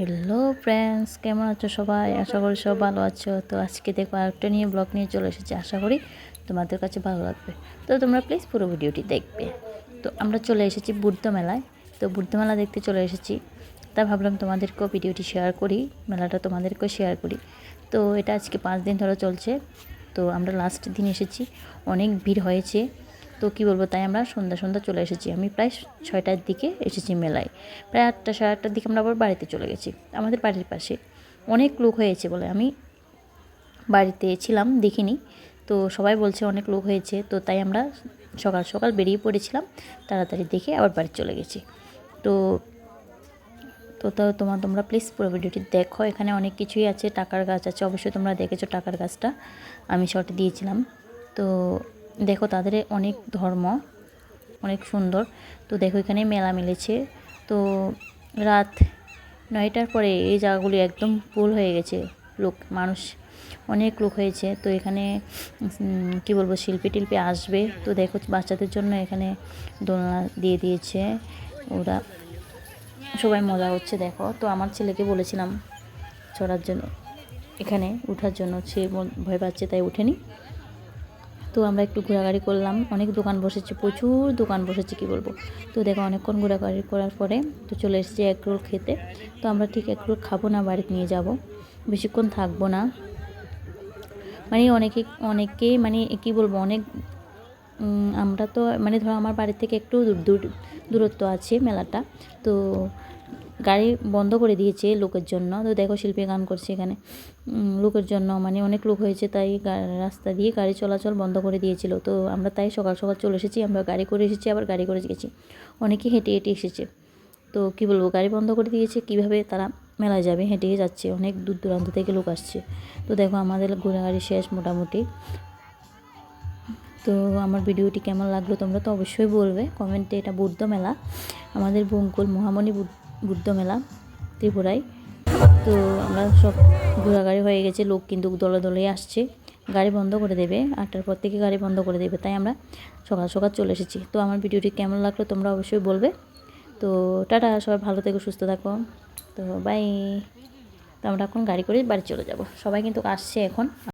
Hello friends কেমন আছো সবাই? আশা করি সব ভালো আছো। তো আজকে দেখো আরেকটা নিয়ে ব্লগ নিয়ে চলে এসেছি। আশা করি তোমাদের কাছে ভালো লাগবে। তো তোমরা প্লিজ পুরো ভিডিওটি দেখবে। তো আমরা চলে এসেছি বুদ্ধ মেলায়। তো বুদ্ধ মেলা দেখতে চলে এসেছি। তা ভাবলাম তোমাদেরকেও ভিডিওটি শেয়ার করি, মেলাটা তোমাদেরকেও শেয়ার করি। তো এটা আজকে পাঁচ দিন ধরে চলছে। তো আমরা লাস্ট দিন এসেছি। অনেক ভিড় হয়েছে। তো কী বলব, তাই আমরা সন্ধ্যা সন্ধ্যা চলে এসেছি। আমি প্রায় ছয়টার দিকে এসেছি মেলায়। প্রায় আটটা, সাড়ে আটটার দিকে আমরা আবার বাড়িতে চলে গেছি। আমাদের বাড়ির পাশে অনেক লোক হয়েছে বলে আমি বাড়িতে ছিলাম, দেখিনি। তো সবাই বলছে অনেক লোক হয়েছে, তো তাই আমরা সকাল সকাল বেরিয়ে পড়েছিলাম। তাড়াতাড়ি দেখে আবার বাড়ি চলে গেছি। তো তো তো তোমার তোমরা প্লিজ পুরো ভিডিওটি দেখো। এখানে অনেক কিছুই আছে, টাকার গাছ আছে। অবশ্যই তোমরা দেখেছ টাকার গাছটা। আমি শর্ট দিয়েছিলাম। তো দেখো তাদের অনেক ধর্ম, অনেক সুন্দর। তো দেখো এখানে মেলা মিলেছে। তো রাত নয়টার পরে এই জায়গাগুলি একদম ফুল হয়ে গেছে। লোক, মানুষ, অনেক লোক হয়েছে। তো এখানে কি বলব, শিল্পী টিল্পী আসবে। তো দেখো বাচ্চাদের জন্য এখানে দোলনা দিয়ে দিয়েছে ওরা। সবাই মজা হচ্ছে দেখো। তো আমার ছেলেকে বলেছিলাম, চড়ার জন্য। এখানে ওঠার জন্য। সে ভয় পাচ্ছে, তাই উঠেনি। তো আমরা একটু ঘোরাঘুরি করলাম। অনেক দোকান বসেছে, প্রচুর দোকান বসেছে, কি বলব? তো দেখো, অনেকক্ষণ ঘোরাঘুরি করার পরে তো চলে এসেছি এক রোল খেতে। তো আমরা ঠিক এক রোল খাব না, বাড়িতে নিয়ে যাব। বেশিক্ষণ থাকব না। মানে অনেকে অনেকেই মানে কি বলব, অনেক আমরা তো মানে ধরো আমার বাড়ি থেকে একটু দূর, দূরত্ব আছে মেলাটা। তো গাড়ি বন্ধ করে দিয়েছে লোকের জন্য। তো দেখো শিল্পী গান করছে এখানে। লোকের জন্য মানে অনেক লোক হয়েছে, তাই রাস্তা দিয়ে গাড়ি চলাচল বন্ধ করে দিয়েছিল। তো আমরা তাই সকাল সকাল চলে এসেছি, আমরা গাড়ি করে এসেছি, আবার গাড়ি করে গেছি। অনেকে হেঁটে হেঁটে এসেছে। তো কী বলব, গাড়ি বন্ধ করে দিয়েছে, কীভাবে তারা মেলায় যাবে হেঁটে যাচ্ছে, অনেক দূর দূরান্ত থেকে লোক আসছে। তো দেখো আমাদের ঘোরাঘুরি শেষ মোটামুটি। তো আমার ভিডিওটি কেমন লাগল তোমরা তো অবশ্যই বলবে। কমেন্টে এটা বুদ্ধ মেলা। আমাদের বঙ্কুল, মহামণি বুদ্ধ- বুদ্ধ মেলা, ত্রিপুরায়। তো আমরা সব ঘোরাগাড়ি হয়ে গেছে, লোক কিন্তু দলে দলে আসছে। গাড়ি বন্ধ করে দেবে, আটটার পর থেকে গাড়ি বন্ধ করে দেবে, তাই আমরা সকাল সকাল চলে এসেছি। তো আমার ভিডিওটি কেমন লাগল তোমরা অবশ্যই বলবে। তো টাটা, সবাই ভালো থেকো, সুস্থ থাকো। তো বাই। তো আমরা এখন গাড়ি করে বাড়ি চলে যাব। সবাই কিন্তু আসছে এখন।